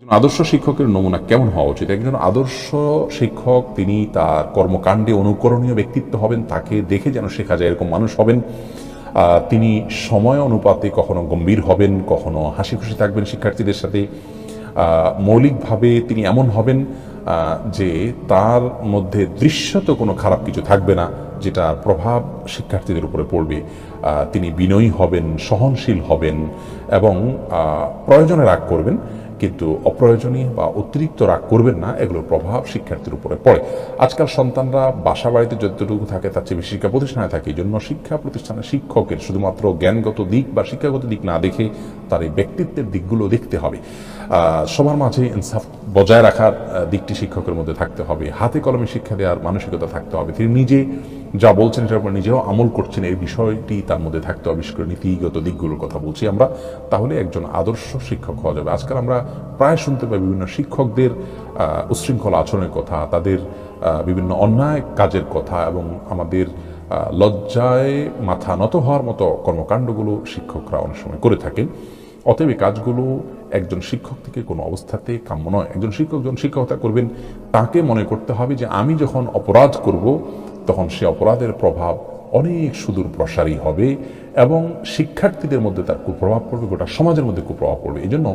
একজন আদর্শ শিক্ষকের নমুনা কেমন হওয়া উচিত? একজন আদর্শ শিক্ষক, তিনি তার কর্মকাণ্ডে অনুকরণীয় ব্যক্তিত্ব হবেন, তাকে দেখে যেন শেখা যায় এরকম মানুষ হবেন। তিনি সময় অনুপাতে কখনো গম্ভীর হবেন, কখনো হাসি খুশি থাকবেন শিক্ষার্থীদের সাথে। মৌলিকভাবে তিনি এমন হবেন যে তার মধ্যে দৃশ্যত কোনো খারাপ কিছু থাকবে না, যেটার প্রভাব শিক্ষার্থীদের উপরে পড়বে। তিনি বিনয়ী হবেন, সহনশীল হবেন এবং প্রয়োজনে রাগ করবেন। কিন্তু অপ্রয়োজনীয় বা অতিরিক্ত রাগ করবেন না, এগুলোর প্রভাব শিক্ষার্থীর উপরে পড়ে। আজকাল সন্তানরা বাসা বাড়িতে যতটুকু থাকে, তার চেয়ে বেশি শিক্ষা প্রতিষ্ঠানে থাকে। এই জন্য শিক্ষা প্রতিষ্ঠানের শিক্ষকের শুধুমাত্র জ্ঞানগত দিক বা শিক্ষাগত দিক না দেখে তার এই ব্যক্তিত্বের দিকগুলো দেখতে হবে। সবার মাঝে ইনসাফ বজায় রাখার দিকটি শিক্ষকের মধ্যে থাকতে হবে। হাতে কলমে শিক্ষা দেওয়ার মানসিকতা থাকতে হবে। তিনি নিজে যা বলছেন সেটার উপর নিজেও আমল করছেন এই বিষয়টি তার মধ্যে থাকতে হবে বিশেষ করে নীতিগত দিকগুলোর কথা বলছি আমরা তাহলে একজন আদর্শ শিক্ষক হওয়া যাবে। আজকাল আমরা প্রায় শুনতে পাই বিভিন্ন শিক্ষকদের আহ, উচ্ছৃঙ্খল আচরণের কথা তাদের বিভিন্ন অন্যায় কাজের কথা এবং আমাদের লজ্জায় মাথা নত হওয়ার মতো কর্মকাণ্ডগুলো শিক্ষকরা অনেক সময় করে থাকেন। অতএব এই কাজগুলো একজন শিক্ষক থেকে কোনো অবস্থাতে কাম্য নয়। একজন শিক্ষক যখন শিক্ষকতা করবেন তাকে মনে করতে হবে যে আমি যখন অপরাধ করব তখন সে অপরাধের প্রভাব অনেক সুদূর প্রসারী হবে এবং শিক্ষার্থীদের মধ্যে তার কুপ্রভাব পড়বে, গোটা সমাজের মধ্যে কুপ্রভাব পড়বে। এই জন্য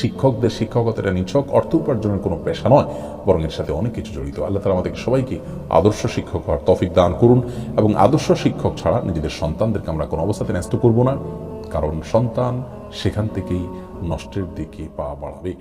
শিক্ষকদের, শিক্ষকতাটা নিছক, অর্থ উপার্জনের কোনো পেশা নয়, বরং এর সাথে অনেক কিছু জড়িত। আল্লাহ তালা আমাদেরকে সবাইকে আদর্শ শিক্ষক হওয়ার তফিক দান করুন এবং আদর্শ শিক্ষক ছাড়া নিজেদের সন্তানদেরকে আমরা কোনো অবস্থাতে ন্যস্ত করব না, কারণ সন্তান সেখান থেকেই নষ্টের দিকে পা বাড়াবে।